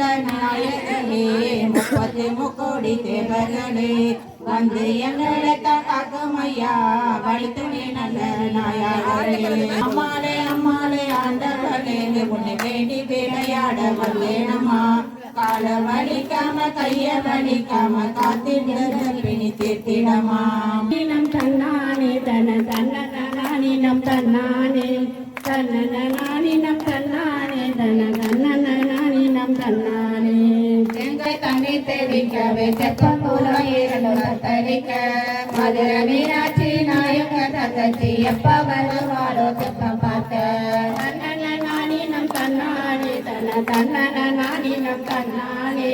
நல்ல நாயகனே முப்பத்தி முக்கோடி தேவர்களே வந்து எங்களை காக்கும் வழித்துணி நல்ல நாயகனே அம்மாளே அம்மாளே ஆண்டவர்களே உன்னை வேண்டி விளையாட வந்தேனம்மா. கால வலிக்காம கைய வலிக்காம காத்திடுற பிணி தீர்த்திடமா நம் தன்னானே தன தன்ன தனானி நம் தன்னானே. தன்ன தனானி நம் தன்னானே தன தன்ன எங்க தண்ணி தெளிக்கவே இரண்டு தத்தரிக்க மதுர மீனாட்சி நாயக தங்கச்சி எப்ப வருவாரோ செப்பம் பார்க்க. தன்ன நானினம் தன்னானே தன தன்ன நானினம் தன்னானே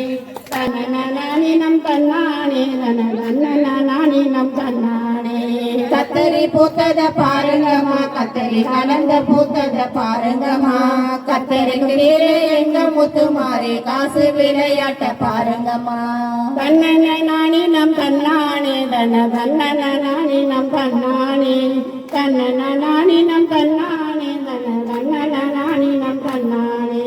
தன்ன நானினம் தன நானி நம் தன்னானே கத்தரி பூத்தத பாருங்கம்மா கத்தரி கலந்த பூத்தத பாருங்கம்மா. கத்தரிக்கு கீழே எங்க முத்து மாறி காசு விளையாட்ட பாருங்கம்மா. தன்னன நானினம் தன்னானே தன தன்னன நானினம் தன்னானே. தன்னன நானினம் தன்னானே தன தன்னன நானினம் தன்னானே.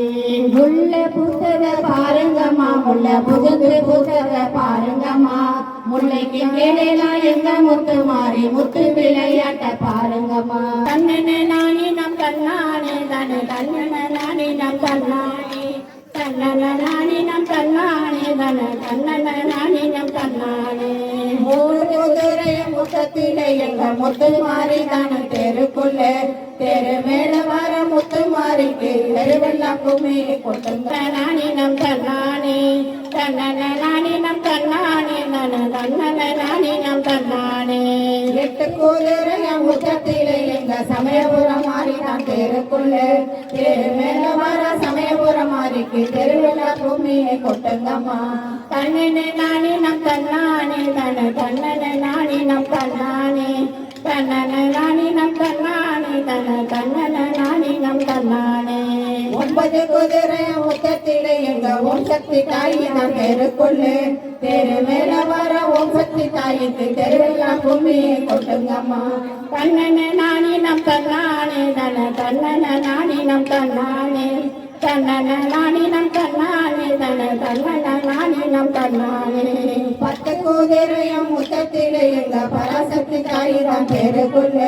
முல்ல பூத்தத பாருங்கம்மா முல்ல புகுந்து பூத்தத பாருங்கம்மா. முல்லைக்கு மேலாம் எங்க முத்து மாறி? முத்து விளையாட்ட பாருங்கம்மா. தன்னன நானி நம் தன தன்னன நானினம் நானி நம் நானினம் தன்னானே தன தன்னன நானினம் தன்னானே மூணு குதிரை முத்தத்திலே எங்க முத்து மாறி தான தெருக்குள்ளே. தெரு மேல வர முத்து மாறிக்கு தெருவெல்லாம் கும்மி கொட்டுங்க நானினம் தன்னானே. தன்னன நானினம் தன்னானே. தன தன்னன நானினம் தன்னானே. எட்டு குதிரை முத்தத்திலே எங்க சமயபுரம் மாறி தான் தெருக்குள்ளே. தெரு மேல வர சமயபுரம் மாறிக்கு தெருவெல்லாம் கும்மி கொட்டுங்கம்மா. தன்னன நானினம் தன்னானே தன தன்னன நானினம் தன்னானே. தன்னன நானினம் தன்னானே தன தன்னன நானினம் தன்னானே. ஒன்பது குதிரை முத்தத்திலே எங்க ஓம் சக்தி தாயி நான் தெருக்குள்ள தெரு மேல வர ஓம் சக்தி தாய்க்கு தெருவெல்லாம் கும்மி கொட்டுங்கம்மா. தன்னன நானினம் தன்னானே தன தன்னன நானினம் தன்னானே. தன்னன நானினம் தன்னானே தன தன்னன நானினம் தன்னானே பத்து குதிரையும் முத்தத்திலே எங்க பராசக்தி தாயி தான் தெருக்குள்ள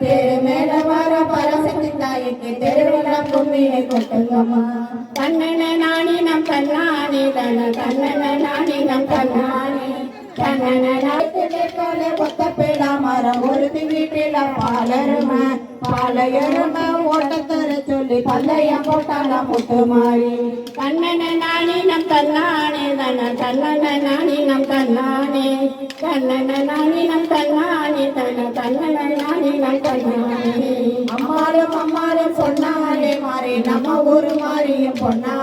தெரு மேல வர பராசக்தி தாய்க்கு தெருவெல்லாம் கும்மி கொட்டுங்கம்மா தன்னன நானினம் தன்னானே தன தன்னன நானினம் தன்னானே தன்னன கொத்தப்பேடா மரம் ஒரு வீட்டில பாலரும பாலையரும ஓட்டத்தர சொல்லி பல்லையம் போட்டால முத்து மாறி தன்னன நானினம் தன்னானே தன நம் நானினம் தன்னானே நாணி நானினம் தன்னானே தன தன்னன நானினம் தன்னானே அம்மாரும் அம்மாரும் பொன்னாலே மாறி நம்ம ஊரு மாறியும் பொன்னா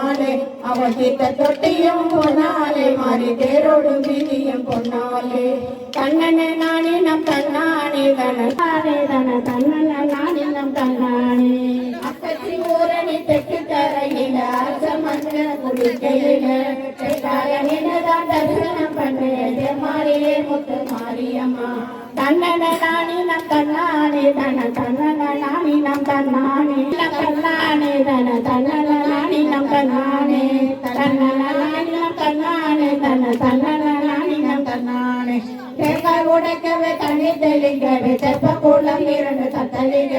அவகிட்ட தொட்டியும் பொன்னாலே மாறி தேரோடும் வீதியும் பொன்னாலே. தன்னன நானினம் தன்னானே தன தானே தன தன்னன நானினம் தன்னானே. அக்கச்சி ஊரணி தெற்கு தரையில அரச மஞ்ச குடிக்கையில நின்றுதான் தரிசனம் பண்ணு மாறியே முத்து மாரியம்மா. தன்னன நம் தன்னானே தன தன்னன நம் தன்னானே. தன்னானே தன தன்னன தன்னன தன்னானே தன தன்னன தன்னானே. தேங்காய் உடைக்கவே தண்ணி தெளிக்கவே தெப்ப கூடம் இரண்டு தத்தளிக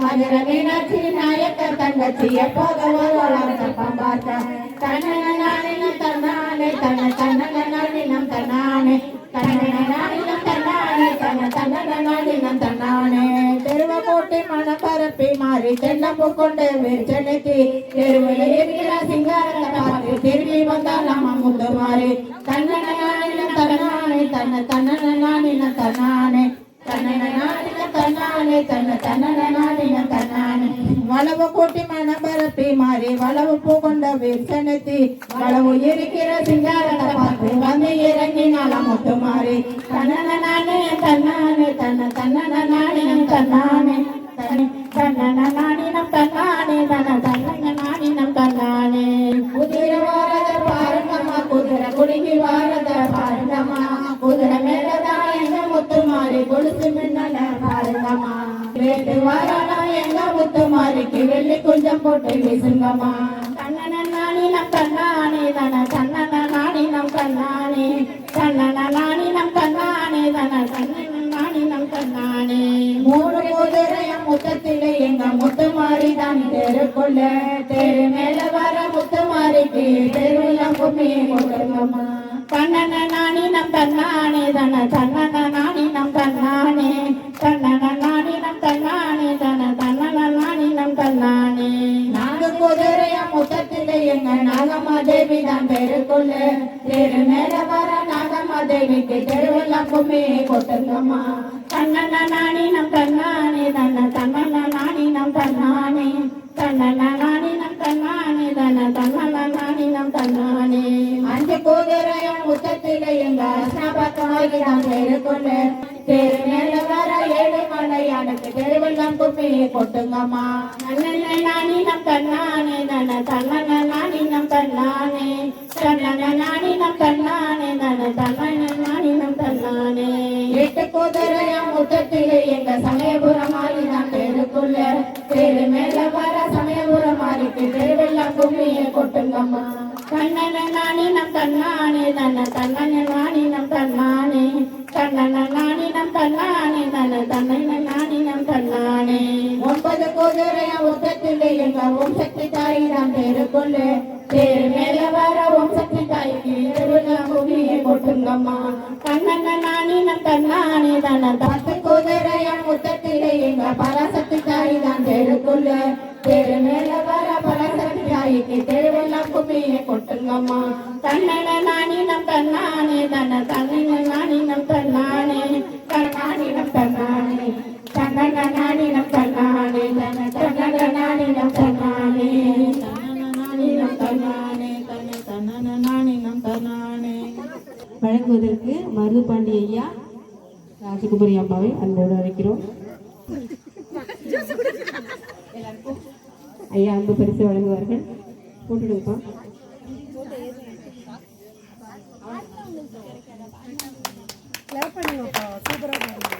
மதுர மீனாட்சி நாயக்க தங்கச்சி எப்போது வருவாளாம் தப்பம் பார்த்த தன்னன தன்னானே தன்ன தன்னன நானினம் தன்னானே. தன்னன மாறி தென்னம்பு கொண்டு வெறிச்சனைக்கு தெருவில் இருக்கிற சிங்காரத்தை பார்த்து திரும்பி நம்ம முந்து மாறி. தன்னன நானினம் தன்னானே தன்னை தன்னன நானினம் தன்னானே. தன்னன தன்னானே தன்ன தன்னன தன்னானே. வளவு கூட்டி மனம் பரப்பி மாறி வளவு பூ கொண்ட வீர்சனத்தி வளவு இருக்கிற சிங்காரத்தை பார்த்து வந்து இறங்கினாலாம் முத்து மாறி. தன்னன நானே தன்னானே தன்னை தன்னன நானினம் தன்னானே. தன்னை தன்னன நானினம் தன்னானே தன தன்னன நானினம் தன்னானே குதிரை வாரத பாருங்கம்மா குதிரை குடிக்கு வாரத பாருங்கம்மா குதிரை மேலதான் எங்க முத்து மாறி கொலுசு மின்னல பாருங்கம்மா வேட்டு வாரானா எங்க முத்து மாறிக்கு வெள்ளி குஞ்சம் போட்டு வீசுங்கம்மா தன்னானே கும்மியை நம் தன்னானே தன தன்னன நானி நம் தன்னானே தன்னன நம் தன்னானே தன தன்னன நானி நம் தன்னானே நாங்க குதிரைய முத்தத்திலே எங்க நாகம்மா தேவி தான் பெருக்குள்ள தெரு மேல வர நாகம்மா தேவிக்கு தெருவெல்லாம் கும்மியை கொட்டுங்கம்மா தன்னன நானி நம் தன்னானே தன தன்னன நாணி நம் தன்னானே தன்னன நானி நம் தன்னானே தன தன்னன நானி நம் தன்னானே அஞ்சு உச்சத்திலையும் முத்தத்திலே எங்க அஸ்னாபக்கமாகி தான் தெருக்குள்ள வர ஏழு மலையானுக்கு தெருவெல்லாம் கும்மியை கொட்டுங்கம்மா. தன்னன நானி நம் கண்ணானே தன தன்னன நானி நம் கண்ணானே. தன்னன நானி நம் கண்ணானே தன தன்னன நானி நம் கண்ணானே. எட்டு குதிரைய உச்சத்திலே எங்க சமயபுரமாகி தான் தெருக்குள்ள தெரு வர சமயபுரமாரிக்கு தெருவெல்லாம் கும்மியை கொட்டுங்கம்மா. தன்னானே தன தன்னன நானி நம் தன்னானே. தன்னன நானி நம் தன்னானே தன தன்னன நானி நம் தன்னானே. ஒன்பது குதிரைய முத்தத்திலே எங்க ஓம் சக்தி தாய் தான் தெருக்குள்ள தெரு மேல வர ஓம் சக்தி தாய்க்கு தெருவெல்லாம் கும்மியை கொட்டுங்கம்மா. தன்னன நானி நம் தன்னானே தன பத்து குதிரைய முத்தத்திலே எங்க பராசக்தி தாய் தான் தெருக்குள்ள தெரு மேல வர பராசக்தி தாய்க்கு தெருவெல்லாம் தன்னன நானி நம் தன்னானே தன தன்னன நானி நம் தன்னானே தன்னானி நம் தன்னானே தன்னன நானி நம் தன்னானே தன தன்னன நானி நம் தன்னானே தன்னன நானி நம் தன்னானே தன தன்னன நானி நம் தன்னானே வழங்குவதற்கு மருதுபாண்டி ஐயா ராஜகுமாரி அம்மாவை அன்போடு அழைக்கிறோம். ஐயா அன்பு பரிசு வழங்குவார்கள். போட்டுடுங்கப்பா. கிளாப் பண்ணுங்கப்பா. சூப்பராக பண்ணுங்க.